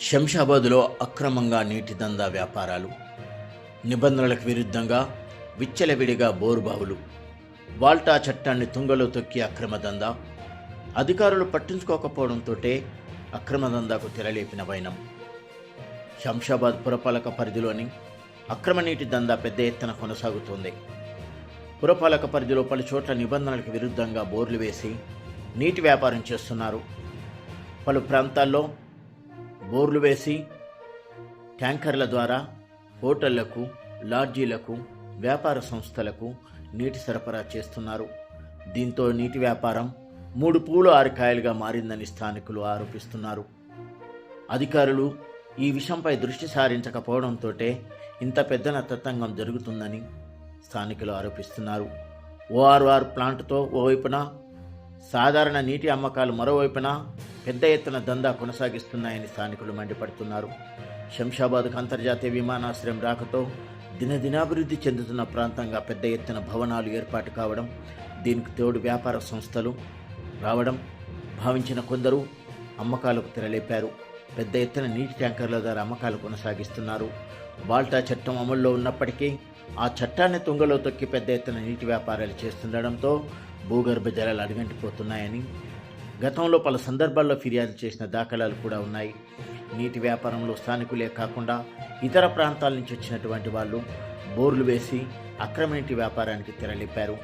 శంషాబాద్లో అక్రమంగా నీటి దందా వ్యాపారాలు నిబంధనలకు విరుద్ధంగా విచ్చలవిడిగా బోరుబావులు వాల్టా చట్టాన్ని తుంగలో తొక్కి అక్రమ దందా అధికారులు పట్టించుకోకపోవడంతో అక్రమ దందాకు తెరలేపిన వైనం. శంషాబాద్ పురపాలక పరిధిలోని అక్రమ నీటి దందా పెద్ద ఎత్తున కొనసాగుతోంది. పురపాలక పరిధిలో పలు చోట్ల నిబంధనలకు విరుద్ధంగా బోర్లు వేసి నీటి వ్యాపారం చేస్తున్నారు. పలు ప్రాంతాల్లో బోర్లు వేసి ట్యాంకర్ల ద్వారా హోటళ్ళకు లాడ్జీలకు వ్యాపార సంస్థలకు నీటి సరఫరా చేస్తున్నారు. దీంతో నీటి వ్యాపారం మూడు పూలు ఆరికాయలుగా మారిందని స్థానికులు ఆరోపిస్తున్నారు. అధికారులు ఈ విషయంపై దృష్టి సారించకపోవడంతో ఇంత పెద్దన తతంగం జరుగుతుందని స్థానికులు ఆరోపిస్తున్నారు. ఓఆర్ఆర్ ప్లాంట్తో ఓవైపున సాధారణ నీటి అమ్మకాలు మరోవైపున పెద్ద ఎత్తున దందా కొనసాగిస్తున్నాయని స్థానికులు మండిపడుతున్నారు. శంషాబాద్కు అంతర్జాతీయ విమానాశ్రయం రాకతో దినదినాభివృద్ధి చెందుతున్న ప్రాంతంగా పెద్ద ఎత్తున భవనాలు ఏర్పాటు కావడం దీనికి తోడు వ్యాపార సంస్థలు రావడం భావించిన కొందరు అమ్మకాలకు తెరలేపారు. పెద్ద ఎత్తున నీటి ట్యాంకర్ల ద్వారా అమ్మకాలు కొనసాగిస్తున్నారు. బాల్టా చట్టం అమల్లో ఉన్నప్పటికీ ఆ చట్టాన్ని తుంగలో తొక్కి పెద్ద ఎత్తున నీటి వ్యాపారాలు చేస్తుండడంతో భూగర్భ జలాలు అడుగంటిపోతున్నాయని గతంలో పలు సందర్భాల్లో ఫిర్యాదు చేసిన దాఖలాలు కూడా ఉన్నాయి. నీటి వ్యాపారంలో స్థానికులే కాకుండా ఇతర ప్రాంతాల నుంచి వచ్చినటువంటి వాళ్ళు బోర్లు వేసి అక్రమ నీటి వ్యాపారానికి తెరలిపారు.